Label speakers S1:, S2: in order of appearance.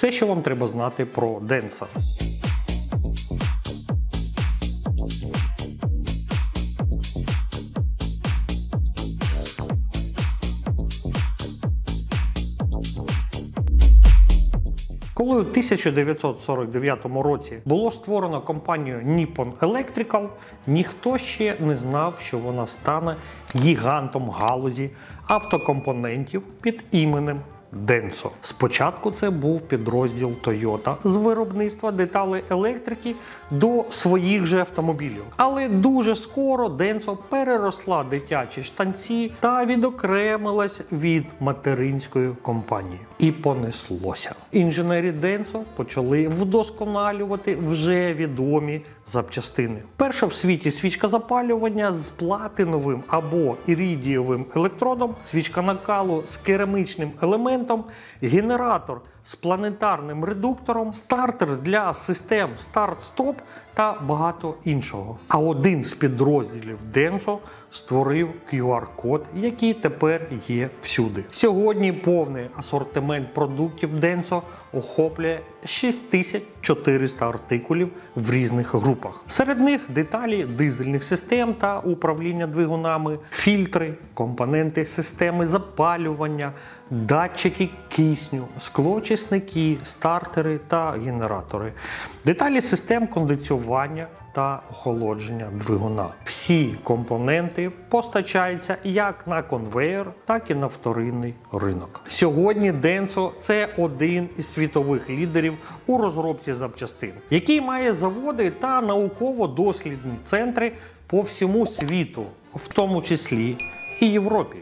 S1: Все, що вам треба знати про Денса. Коли у 1949 році було створено компанію Nippon Electrical, ніхто ще не знав, що вона стане гігантом галузі автокомпонентів під іменем Denso. Спочатку це був підрозділ Toyota з виробництва деталей електрики до своїх же автомобілів. Але дуже скоро Denso переросла дитячі штанці та відокремилась від материнської компанії. І понеслося. Інженери Денсо почали вдосконалювати вже відомі запчастини. Перша в світі свічка запалювання з платиновим або іридієвим електродом, свічка накалу з керамічним елементом, генератор з планетарним редуктором, стартер для систем старт-стоп та багато іншого. А один з підрозділів Denso створив QR-код, який тепер є всюди. Сьогодні повний асортимент продуктів Denso охоплює 6400 артикулів в різних групах. Серед них деталі дизельних систем та управління двигунами, фільтри, компоненти системи запалювання, датчики кисню, склоочисники, стартери та генератори, деталі систем кондиціювання та охолодження двигуна. Всі компоненти постачаються як на конвейер, так і на вторинний ринок. Сьогодні Denso – це один із світових лідерів у розробці запчастин, який має заводи та науково-дослідні центри по всьому світу, в тому числі і Європі.